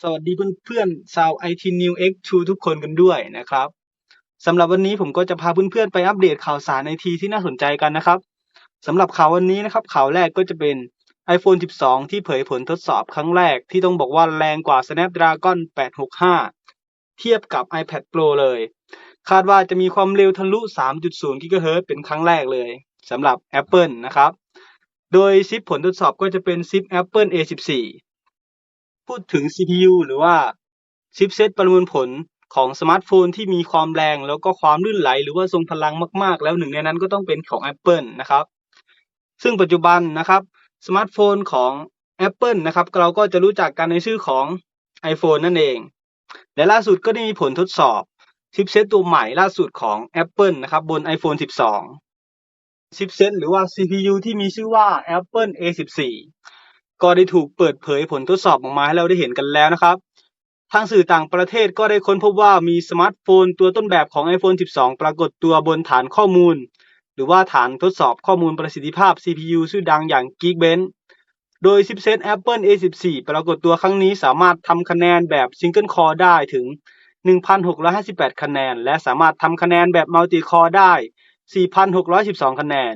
สวัสดีเพื่อนๆชาว IT New X2 ทุกคนกันด้วยนะครับสำหรับวันนี้ผมก็จะพาเพื่อนๆไปอัปเดตข่าวสารไอทีที่น่าสนใจกันนะครับสำหรับข่าววันนี้นะครับข่าวแรกก็จะเป็น iPhone 12 ที่เผยผลทดสอบครั้งแรกที่ต้องบอกว่าแรงกว่า Snapdragon 865 เทียบกับ iPad Pro เลย คาดว่าจะมีความเร็วทะลุ 3.0 GHz เป็นครั้งแรกเลยสำหรับ Apple นะครับ โดยซิปผลทดสอบก็จะเป็นซิป Apple A14 พูดถึง CPU หรือว่าชิปเซตประมวลผลของสมาร์ทโฟนที่มีความแรงแล้วก็ความลื่นไหล หรือว่าทรงพลังมาก ๆ แล้วหนึ่งในนั้นก็ต้องเป็นของ Apple นะครับ ซึ่งปัจจุบันนะครับสมาร์ทโฟนของ Apple นะครับ เราก็จะรู้จักกันในชื่อของ iPhone นั่นเอง และล่าสุดก็ได้มีผลทดสอบชิปเซตตัวใหม่ล่าสุดของ Apple นะครับ บน iPhone 12ชิปเซตหรือว่า CPU ที่มีชื่อว่า Apple A14 ก็ได้ถูกเปิดเผยผลทดสอบออกมาให้เราได้เห็นกันแล้วนะครับ ทางสื่อต่างประเทศก็ได้ค้นพบว่ามีสมาร์ทโฟนตัวต้นแบบของ iPhone 12 ปรากฏตัวบนฐานข้อมูล หรือว่าฐานทดสอบข้อมูลประสิทธิภาพ CPU ชื่อดังอย่าง Geekbench โดยชิปเซต Apple A14 ปรากฏตัวครั้งนี้สามารถทำคะแนนแบบ Single Core ได้ถึง 1,658 คะแนน และสามารถทำคะแนนแบบ Multi Core ได้ 4,612 คะแนน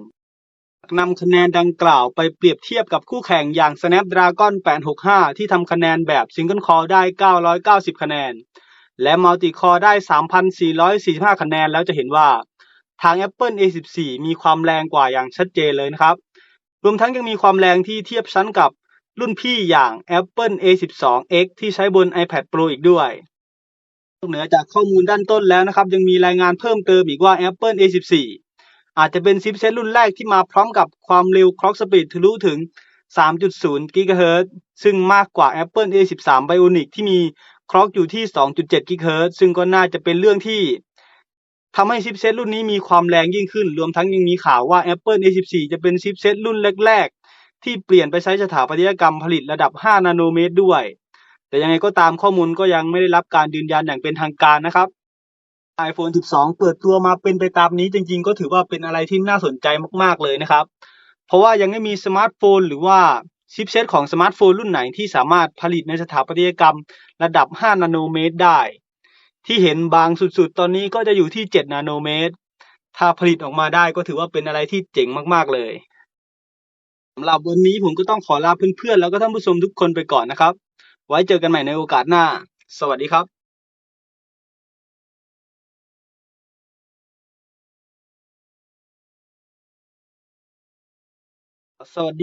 นำคะแนนดังกล่าวไปเปรียบเทียบกับคู่แข่งอย่าง Snapdragon 865 ที่ทำคะแนนแบบ Single Core ได้ 990 คะแนน และ Multi Core ได้ 3,445 คะแนน แล้วจะเห็นว่าทาง Apple A14 มีความแรงกว่าอย่างชัดเจนเลยนะครับ รวมทั้งยังมีความแรงที่เทียบชั้นกับรุ่นพี่อย่าง Apple A12X ที่ใช้บน iPad Pro อีกด้วยนอกเหนือจากข้อมูลด้านต้นแล้วนะครับ ยังมีรายงานเพิ่มเติมอีกว่า Apple A14 อาจจะเป็นชิปเซตรุ่นแรกที่มาพร้อมกับความเร็ว Clock Speed ทะลุถึง 3.0 GHz ซึ่งมากกว่า Apple A13 Bionic ที่มี Clock อยู่ที่ 2.7 GHz ซึ่งก็น่าจะเป็นเรื่องที่ทำให้ชิปเซตรุ่นนี้มีความแรงยิ่งขึ้น รวมทั้งยังมีข่าวว่า Apple A14 จะเป็นชิปเซตรุ่นแรก ๆ ที่เปลี่ยนไปใช้สถาปัตยกรรมผลิตระดับ 5 นาโนเมตรด้วย แต่ยังไงก็ตามข้อมูลก็ยังไม่ได้รับการยืนยันอย่างเป็นทางการนะครับ iPhone 12 เปิดตัวมาเป็นไปตามนี้จริงๆ ก็ถือว่าเป็นอะไรที่น่าสนใจมากๆเลยนะครับ เพราะว่ายังไม่มีสมาร์ทโฟน หรือว่าชิปเซตของสมาร์ทโฟนรุ่นไหนที่สามารถผลิตในสถาปัตยกรรมระดับ 5 นาโนเมตรได้ ที่เห็นบางสุดๆ ตอนนี้ก็จะอยู่ที่ 7 นาโนเมตร ถ้าผลิตออกมาได้ก็ถือว่าเป็นอะไรที่เจ๋งมากๆเลยสำหรับวันนี้ผมก็ต้องขอลาเพื่อนๆ แล้วก็ท่านผู้ชมทุกคนไปก่อนนะครับ ไว้เจอกันใหม่ในโอกาสหน้า สวัสดีครับ สวัสดี